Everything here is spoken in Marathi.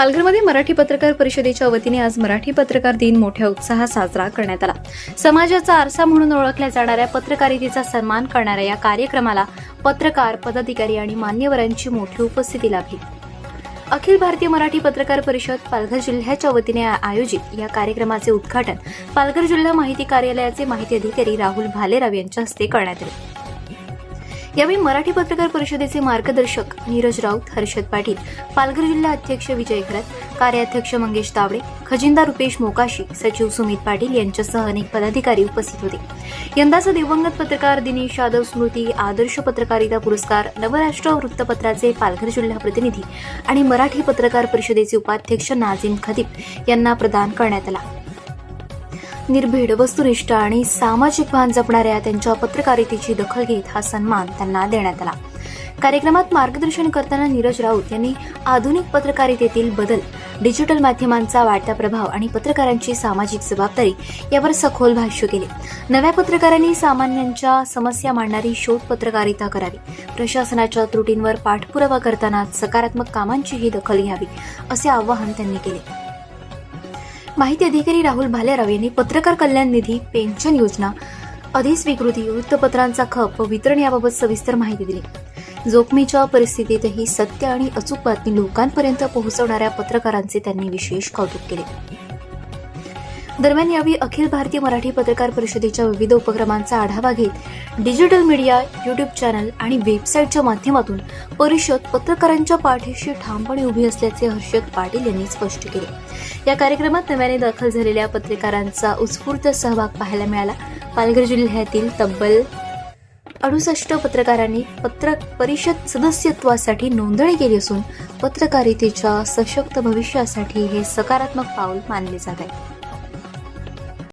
पालघरमध्ये मराठी पत्रकार परिषदेच्या वतीने आज मराठी पत्रकार दिन मोठ्या उत्साहात साजरा करण्यात आला. समाजाचा आरसा म्हणून ओळखल्या जाणाऱ्या पत्रकारितेचा सन्मान करणाऱ्या या कार्यक्रमाला पत्रकार पदाधिकारी आणि मान्यवरांची मोठी उपस्थिती लाभली. अखिल भारतीय मराठी पत्रकार परिषद पालघर जिल्ह्याच्या वतीने आयोजित या कार्यक्रमाचे उद्घाटन पालघर जिल्हा माहिती कार्यालयाचे माहिती अधिकारी राहुल भालेराव यांच्या हस्ते करण्यात आले. यावेळी मराठी पत्रकार परिषदेचे मार्गदर्शक नीरज राऊत हर्षद पाटील पालघर जिल्हा अध्यक्ष विजय खरत कार्याध्यक्ष मंगेश तावडे खजिनदार रुपेश मोकाशी सचिव सुमित पाटील यांच्यासह अनेक पदाधिकारी उपस्थित होते. यंदाचा दिवंगत पत्रकार दिनेश यादव स्मृती आदर्श पत्रकारिता पुरस्कार नवराष्ट्र वृत्तपत्राचे पालघर जिल्हा प्रतिनिधी आणि मराठी पत्रकार परिषदेचे उपाध्यक्ष नाझीम खदीब यांना प्रदान करण्यात आला. निर्भीड वस्तुनिष्ठ आणि सामाजिक भान जपणाऱ्या त्यांच्या पत्रकारितेची दखल घेत हा सन्मान त्यांना देण्यात आला. कार्यक्रमात मार्गदर्शन करताना नीरज राऊत यांनी आधुनिक पत्रकारितेतील बदल डिजिटल माध्यमांचा वाढता प्रभाव आणि पत्रकारांची सामाजिक जबाबदारी यावर सखोल भाष्य केले. नव्या पत्रकारांनी सामान्यांच्या समस्या मांडणारी शोध पत्रकारिता करावी. प्रशासनाच्या त्रुटींवर पाठपुरावा करताना सकारात्मक कामांचीही दखल घ्यावी असे आवाहन त्यांनी केले. माहिती अधिकारी राहुल भालेराव यांनी पत्रकार कल्याण निधी पेन्शन योजना अधिस्वीकृती वृत्तपत्रांचा खप व वितरण याबाबत सविस्तर माहिती दिली. जोखमीच्या परिस्थितीतही सत्य आणि अचूक बातमी लोकांपर्यंत पोहोचवणाऱ्या पत्रकारांचे त्यांनी विशेष कौतुक केले. दरम्यान यावेळी अखिल भारतीय मराठी पत्रकार परिषदेच्या विविध उपक्रमांचा आढावा घेत डिजिटल मीडिया युट्यूब चॅनल आणि वेबसाईटच्या माध्यमातून परिषद पत्रकारांच्या पाठीशी ठामपणे उभी असल्याचे हर्षद पाटील यांनी स्पष्ट केले. या कार्यक्रमात नव्याने दाखल झालेल्या पत्रकारांचा उत्स्फूर्त सहभाग पाहायला मिळाला. पालघर जिल्ह्यातील तब्बल अडुसष्ट पत्रकारांनी पत्र परिषद सदस्यत्वासाठी नोंदणी केली असून पत्रकारितेच्या सशक्त भविष्यासाठी हे सकारात्मक पाऊल मानले जात आहे.